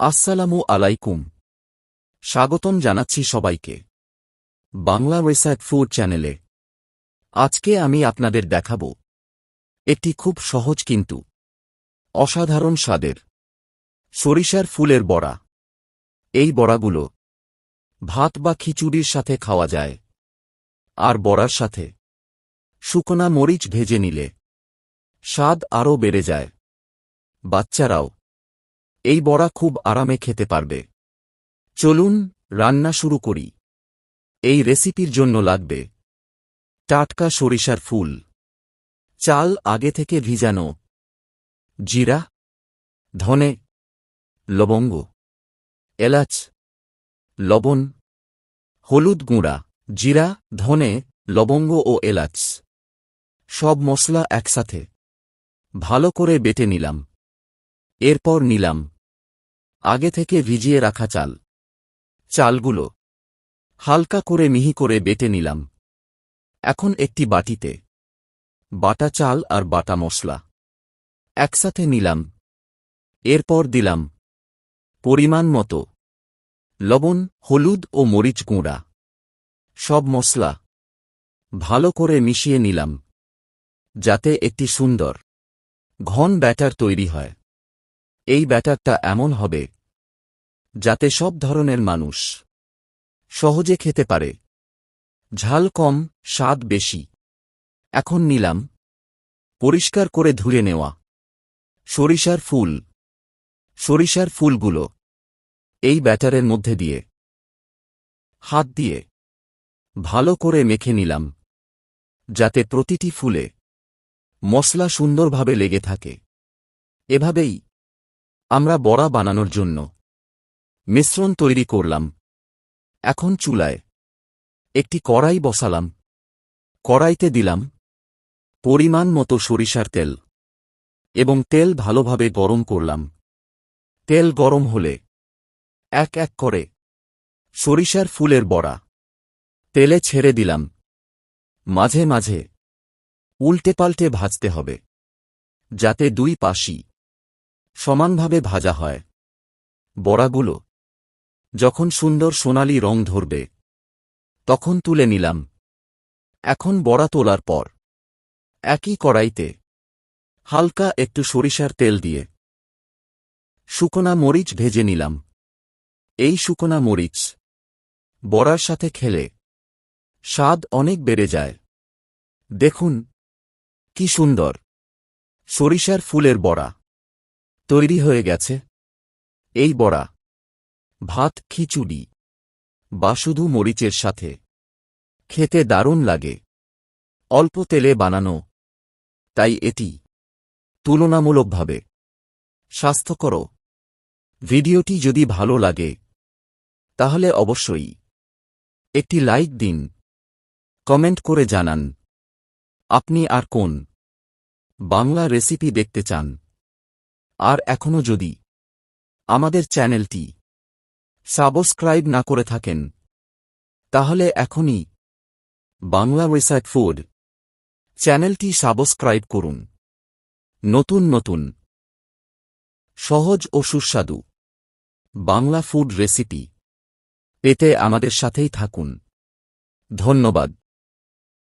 আসসালামু আলাইকুম। স্বাগতম জানাচ্ছি সবাইকে বাংলা ওয়েসাইট ফুড চ্যানেলে। আজকে আমি আপনাদের দেখাব একটি খুব সহজ কিন্তু অসাধারণ স্বাদের সরিষার ফুলের বড়া। এই বড়াগুলো ভাত বা খিচুড়ির সাথে খাওয়া যায়। আর বড়ার সাথে শুকনা মরিচ ভেজে নিলে স্বাদ আরও বেড়ে যায়। বাচ্চারাও এই বড়া খুব আরামে খেতে পারবে। চলুন, রান্না শুরু করি। এই রেসিপির জন্য লাগবে টাটকা সরিষার ফুল, চাল আগে থেকে ভিজানো, জিরা, ধনে, লবঙ্গ, এলাচ, লবণ, হলুদ গুঁড়া, জিরা, ধনে, লবঙ্গ ও এলাচ। সব মশলা একসাথে। ভালো করে বেটে নিলাম। এরপর নিলাম আগে থেকে ভিজিয়ে রাখা চাল। চালগুলো। হালকা করে মিহি করে বেটে নিলাম। এখন একটি বাটিতে। বাটা চাল আর বাটা মশলা। একসাথে নিলাম। এরপর দিলাম। পরিমাণ মতো। লবণ, হলুদ ও মরিচ গুঁড়া। সব মশলা। ভালো করে মিশিয়ে নিলাম। যাতে একটি সুন্দর, ঘন ব্যাটার তৈরি হয়। এই ব্যাটারটা এমন হবে যাতে সব ধরনের মানুষ সহজে খেতে পারে। ঝাল কম, স্বাদ বেশি। এখন নিলাম। পরিষ্কার করে ধুয়ে নেওয়া। সরিষার ফুল। সরিষার ফুলগুলো। এই ব্যাটারের মধ্যে দিয়ে। হাত দিয়ে। ভালো করে মেখে নিলাম। যাতে প্রতিটি ফুলে মশলা সুন্দরভাবে লেগে থাকে। এভাবেই আমরা বড়া বানানোর জন্য মিশ্রণ তৈরি করলাম। এখন চুলায় একটি কড়াই বসালাম। কড়াইতে দিলাম পরিমাণ মতো সরিষার তেল এবং তেল ভালোভাবে গরম করলাম। তেল গরম হলে এক এক করে সরিষার ফুলের বড়া তেলে ছেড়ে দিলাম। মাঝে মাঝে উল্টে পাল্টে ভাজতে হবে যাতে দুই পাশি সমানভাবে ভাজা হয়। বড়াগুলো যখন সুন্দর সোনালি রং ধরবে, তখন তুলে নিলাম। এখন বড়া তোলার পর, একই কড়াইতে হালকা একটু সরিষার তেল দিয়ে শুকনা মরিচ ভেজে নিলাম। এই শুকনা মরিচ বড়ার সাথে খেলে স্বাদ অনেক বেড়ে যায়। দেখুন, কি সুন্দর! সরিষার ফুলের বড়া তৈরি হয়ে গেছে। এই বড়া ভাত, খিচুড়ি। বা শুধু মরিচের সাথে। খেতে দারুণ লাগে। অল্প তেলে বানানো। তাই এটি তুলনামূলকভাবে স্বাস্থ্যকর। ভিডিওটি যদি ভালো লাগে, তাহলে অবশ্যই একটি লাইক দিন। কমেন্ট করে জানান, আপনি আর কোন বাংলা রেসিপি দেখতে চান? আর এখনও যদি আমাদের চ্যানেলটি সাবস্ক্রাইব না করে থাকেন। তাহলে এখনই বাংলা ওয়েসাইট ফুড চ্যানেলটি সাবস্ক্রাইব করুন। নতুন নতুন সহজ ও সুস্বাদু বাংলা ফুড রেসিপি পেতে আমাদের সাথেই থাকুন। ধন্যবাদ।